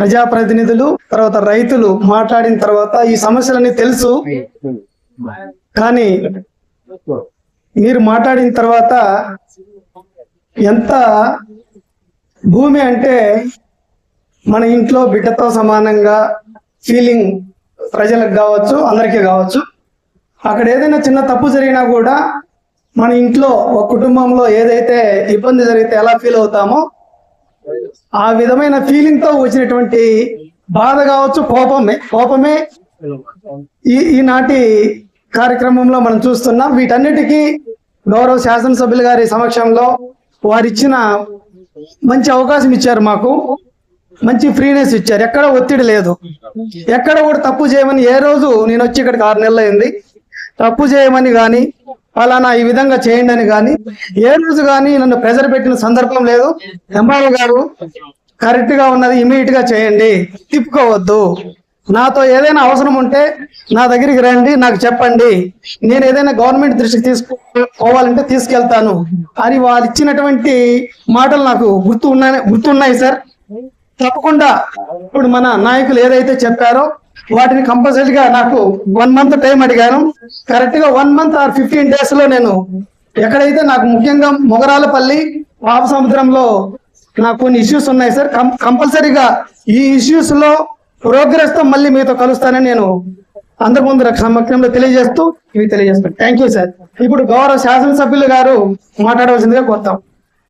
ప్రజాప్రతినిధులు తర్వాత రైతులు మాట్లాడిన తర్వాత ఈ సమస్యలన్నీ తెలుసు. కానీ మీరు మాట్లాడిన తర్వాత ఎంత భూమి అంటే మన ఇంట్లో బిడ్డతో సమానంగా ఫీలింగ్ ప్రజలకు కావచ్చు అందరికీ కావచ్చు. అక్కడ ఏదైనా చిన్న తప్పు జరిగినా కూడా మన ఇంట్లో ఒక కుటుంబంలో ఏదైతే ఇబ్బంది జరిగితే ఎలా ఫీల్ అవుతామో ఆ విధమైన ఫీలింగ్తో వచ్చినటువంటి బాధ కావచ్చు కోపమే. కోపమే ఈ ఈనాటి కార్యక్రమంలో మనం చూస్తున్నాం. వీటన్నిటికీ గౌరవ శాసనసభ్యులు గారి సమక్షంలో వారు ఇచ్చిన మంచి అవకాశం ఇచ్చారు మాకు. మంచి ఫ్రీనెస్ ఇచ్చారు. ఎక్కడ ఒత్తిడి లేదు. ఎక్కడ కూడా తప్పు చేయమని ఏ రోజు నేను వచ్చి ఇక్కడికి ఆరు నెలలు అయింది తప్పు చేయమని కానీ ఫలానా ఈ విధంగా చేయండి అని కానీ ఏ రోజు కానీ నన్ను ప్రెజర్ పెట్టిన సందర్భం లేదు. ఎంఆర్ఓ గారు కరెక్ట్గా ఉన్నది ఇమీడియట్గా చేయండి. తిప్పుకోవద్దు. నాతో ఏదైనా అవసరం ఉంటే నా దగ్గరికి రండి నాకు చెప్పండి. నేను ఏదైనా గవర్నమెంట్ దృష్టికి తీసుకుపోవాలంటే తీసుకెళ్తాను. అని వాళ్ళు ఇచ్చినటువంటి మాటలు నాకు గుర్తు ఉన్నాయి గుర్తున్నాయి సార్. తప్పకుండా ఇప్పుడు మన నాయకులు ఏదైతే చెప్పారో వాటిని కంపల్సరీగా నాకు వన్ మంత్ టైం అడిగాను. కరెక్ట్గా వన్ మంత్ ఆర్ ఫిఫ్టీన్ డేస్లో నేను ఎక్కడైతే నాకు ముఖ్యంగా మొగరాలపల్లి పాప సముద్రంలో నాకు కొన్ని ఇష్యూస్ ఉన్నాయి సార్. కంపల్సరీగా ఈ ఇష్యూస్లో ప్రోగ్రెస్తో మళ్ళీ మీతో కలుస్తానని నేను అందరి ముందు సమక్షంలో తెలియజేస్తూ ఇవి తెలియజేస్తాను. థ్యాంక్ యూ సార్ ఇప్పుడు గౌరవ శాసనసభ్యులు గారు మాట్లాడవలసిందిగా కోరుతాం.